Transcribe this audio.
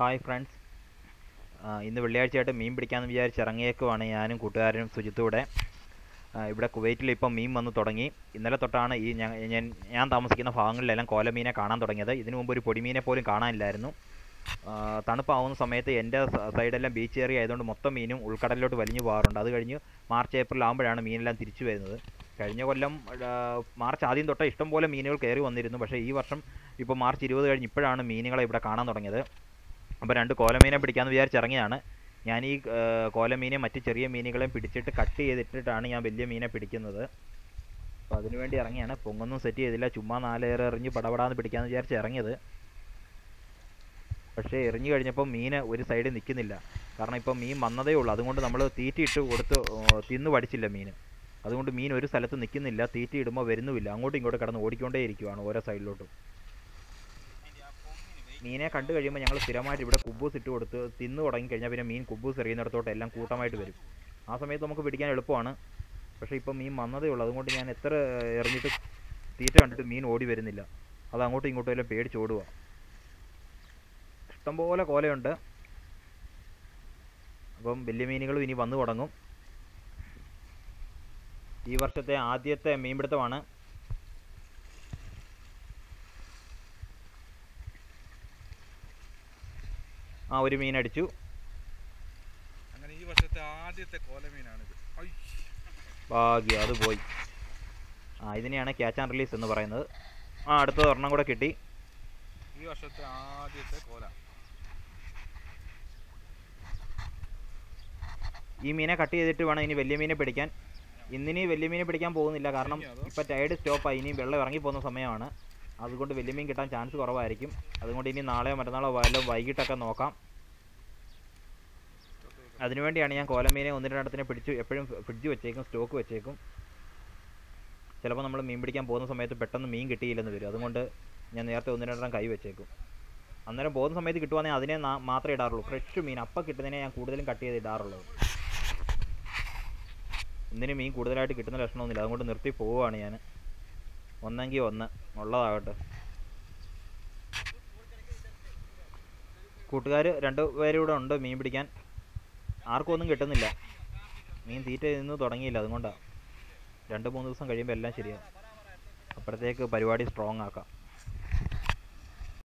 Hi friends ഇന്ന് വെള്ളിയാഴ്ചയായിട്ട് മീൻ പിടിക്കാമെന്ന് വിചാരിച്ച് ഇറങ്ങിയേക്കുവാണ് ഞാനും കൂട്ടുകാരനും സുജിത്തൂടെ ഇവിടെ കുവൈറ്റിൽ ഇപ്പം മീൻ വന്ന് തുടങ്ങി. ഇന്നലെ തൊട്ടാണ് ഈ ഞാൻ ഞാൻ താമസിക്കുന്ന ഭാഗങ്ങളിലെല്ലാം കോലമീനെ കാണാൻ തുടങ്ങിയത്. ഇതിനു മുമ്പ് ഒരു പൊടിമീനെ പോലും കാണാനില്ലായിരുന്നു. തണുപ്പാവുന്ന സമയത്ത് എന്റെ സൈഡെല്ലാം ബീച്ച് ഏറി ആയതുകൊണ്ട് മൊത്തം മീനും ഉൾക്കടലിലോട്ട് വലിഞ്ഞു പോകാറുണ്ട്. അത് കഴിഞ്ഞ് മാർച്ച് ഏപ്രിൽ ആകുമ്പോഴാണ് മീനെല്ലാം തിരിച്ചു വരുന്നത്. കഴിഞ്ഞ കൊല്ലം മാർച്ച് ആദ്യം തൊട്ടേ ഇഷ്ടംപോലെ മീനുകൾ കയറി വന്നിരുന്നു. പക്ഷേ ഈ വർഷം ഇപ്പോൾ മാർച്ച് ഇരുപത് കഴിഞ്ഞ് ഇപ്പോഴാണ് മീനുകളെ ഇവിടെ കാണാൻ തുടങ്ങിയത്. അപ്പോൾ രണ്ട് കോലമീനെ പിടിക്കാമെന്ന് വിചാരിച്ചിറങ്ങിയാണ്. ഞാൻ ഈ കോലമീനെ മറ്റ് ചെറിയ മീനുകളെയും പിടിച്ചിട്ട് കട്ട് ചെയ്തിട്ടിട്ടാണ് ഞാൻ വലിയ മീനെ പിടിക്കുന്നത്. അപ്പോൾ അതിനുവേണ്ടി ഇറങ്ങിയാണ്. പൊങ്ങൊന്നും സെറ്റ് ചെയ്തില്ല. ചുമ്മാ നാലേറെ എറിഞ്ഞ് പടപടാന്ന് പിടിക്കാമെന്ന് വിചാരിച്ച് ഇറങ്ങിയത്. പക്ഷേ എറിഞ്ഞു കഴിഞ്ഞപ്പോൾ മീൻ ഒരു സൈഡിൽ നിൽക്കുന്നില്ല കാരണം ഇപ്പം മീൻ വന്നതേ ഉള്ളൂ. അതുകൊണ്ട് നമ്മൾ തീറ്റിയിട്ട് കൊടുത്ത് തിന്ന് പഠിച്ചില്ല മീൻ അതുകൊണ്ട് മീൻ ഒരു സ്ഥലത്ത് നിൽക്കുന്നില്ല തീറ്റിയിടുമ്പോൾ ഇടുമ്പോൾ വരുന്നുമില്ല. അങ്ങോട്ടും ഇങ്ങോട്ടും കടന്ന് ഓടിക്കൊണ്ടേ ഇരിക്കുവാണ് ഓരോ സൈഡിലോട്ടും മീനെ കണ്ടു കഴിയുമ്പോൾ ഞങ്ങൾ സ്ഥിരമായിട്ട് ഇവിടെ കുബൂസ് ഇട്ട് കൊടുത്ത് തിന്നു തുടങ്ങി കഴിഞ്ഞാൽ പിന്നെ മീൻ കുബൂസ് എറിയുന്നിടത്തോട്ട് എല്ലാം കൂട്ടമായിട്ട് വരും. ആ സമയത്ത് നമുക്ക് പിടിക്കാൻ എളുപ്പമാണ്. പക്ഷേ ഇപ്പം മീൻ വന്നതേ ഉള്ളൂ. അതുകൊണ്ട് ഞാൻ എത്ര എറിഞ്ഞിട്ട് തീറ്റ കണ്ടിട്ട് മീൻ ഓടി വരുന്നില്ല. അത് അങ്ങോട്ടും ഇങ്ങോട്ടും എല്ലാം പേടിച്ച് ഓടുക ഇഷ്ടംപോലെ കോലയുണ്ട്. അപ്പം വലിയ മീനുകളും ഇനി വന്നു തുടങ്ങും. ഈ വർഷത്തെ ആദ്യത്തെ മീൻപിടുത്തമാണ്. ആ ഒരു മീൻ അടിച്ചു. അങ്ങനെ ഈ വർഷത്തെ ആദ്യത്തെ കോലമീനാണിത് ഭാഗ്യം അത് പോയി. ആ ഇതിനെയാണ് ക്യാച്ച് ആൻഡ് റിലീസ് എന്ന് പറയുന്നത്. ആ അടുത്ത ഒരെണ്ണം കൂടെ കിട്ടി. ഈ വർഷത്തെ ആദ്യത്തെ കോല. ഈ മീനെ കട്ട് ചെയ്തിട്ട് വേണം ഇനി വലിയ മീനെ പിടിക്കാൻ. ഇന്നിനി വലിയ മീനെ പിടിക്കാൻ പോകുന്നില്ല. കാരണം? ഇപ്പം ടൈഡ് സ്റ്റോപ്പായി ഇനി വെള്ളം ഇറങ്ങി പോകുന്ന സമയമാണ്. അതുകൊണ്ട് വലിയ മീൻ കിട്ടാൻ ചാൻസ് കുറവായിരിക്കും. അതുകൊണ്ട് ഇനി നാളെയോ മറ്റന്നാളോ വല്ലതും വൈകിട്ടൊക്കെ നോക്കാം. അതിനുവേണ്ടിയാണ് ഞാൻ കോലമീനെ ഒന്ന് രണ്ടിടത്തിനെ പിടിച്ച് എപ്പോഴും ഫ്രിഡ്ജ് വെച്ചേക്കും സ്റ്റോക്ക് വെച്ചേക്കും. ചിലപ്പോൾ നമ്മൾ മീൻ പിടിക്കാൻ പോകുന്ന സമയത്ത് പെട്ടെന്ന് മീൻ കിട്ടിയില്ലെന്ന് വരും. അതുകൊണ്ട് ഞാൻ നേരത്തെ ഒന്ന് രണ്ടെണ്ണം കൈ വെച്ചേക്കും. അന്നേരം പോകുന്ന സമയത്ത് കിട്ടുവാണെങ്കിൽ അതിനെ മാത്രമേ ഇടാറുള്ളൂ. ഫ്രഷ് മീൻ. അപ്പം കിട്ടുന്നതിനെ ഞാൻ കൂടുതലും കട്ട് ചെയ്ത് ഇടാറുള്ളത്. ഇന്നിന് മീൻ കൂടുതലായിട്ട് കിട്ടുന്ന ലക്ഷണമൊന്നുമില്ല. അതുകൊണ്ട് നിർത്തി പോവുകയാണ് ഞാൻ. ഒന്നെങ്കിൽ ഒന്ന്. ഉള്ളതാകട്ടെ. കൂട്ടുകാർ രണ്ട് പേരൂടെ ഉണ്ട് മീൻ പിടിക്കാൻ. ആർക്കും ഒന്നും കിട്ടുന്നില്ല. മീൻ തീറ്റ നിന്ന് തുടങ്ങിയില്ല അതുകൊണ്ടാണ് രണ്ട് മൂന്ന് ദിവസം കഴിയുമ്പോൾ എല്ലാം ശരിയാകും അപ്പോഴത്തേക്ക് പരിപാടി സ്ട്രോങ് ആക്കാം.